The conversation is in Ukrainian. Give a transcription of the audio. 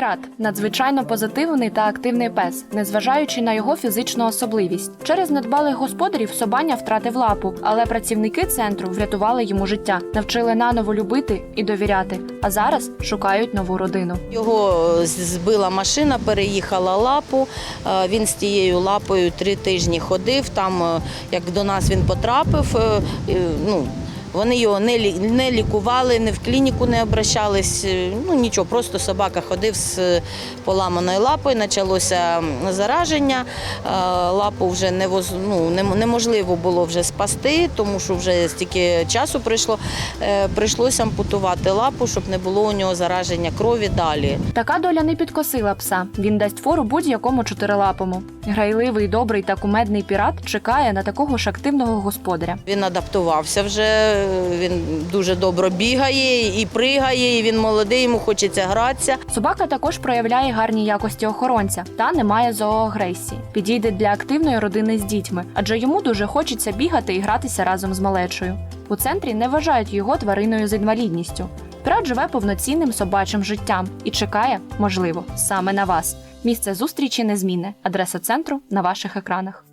Пірат надзвичайно позитивний та активний пес, незважаючи на його фізичну особливість. Через недбалих господарів Собаня втратив лапу, але працівники центру врятували йому життя, навчили наново любити і довіряти. А зараз шукають нову родину. Його збила машина, переїхала лапу. Е, Він з тією лапою три тижні ходив. Там, е, як до нас він потрапив, е, е, ну, вони його не, не лікували, не в клініку не обращались. е, Ну нічого, просто собака ходив з е, поламаною лапою, почалося зараження. Е, Лапу вже не воз- ну, неможливо було вже спасти, тому що вже стільки часу пройшло. Е, Прийшлося ампутувати лапу, щоб не було у нього зараження крові далі. Така доля не підкосила пса. Він дасть фору будь-якому чотирилапому. Грайливий, добрий та кумедний пірат чекає на такого ж активного господаря. Він адаптувався вже, він дуже добре бігає і пригає, і він молодий, йому хочеться гратися. Собака також проявляє гарні якості охоронця та не має зооагресії. Підійде для активної родини з дітьми, адже йому дуже хочеться бігати і гратися разом з малечою. У центрі не вважають його твариною з інвалідністю. Пірат живе повноцінним собачим життям і чекає, можливо, саме на вас. Місце зустрічі незмінне. Адреса центру на ваших екранах.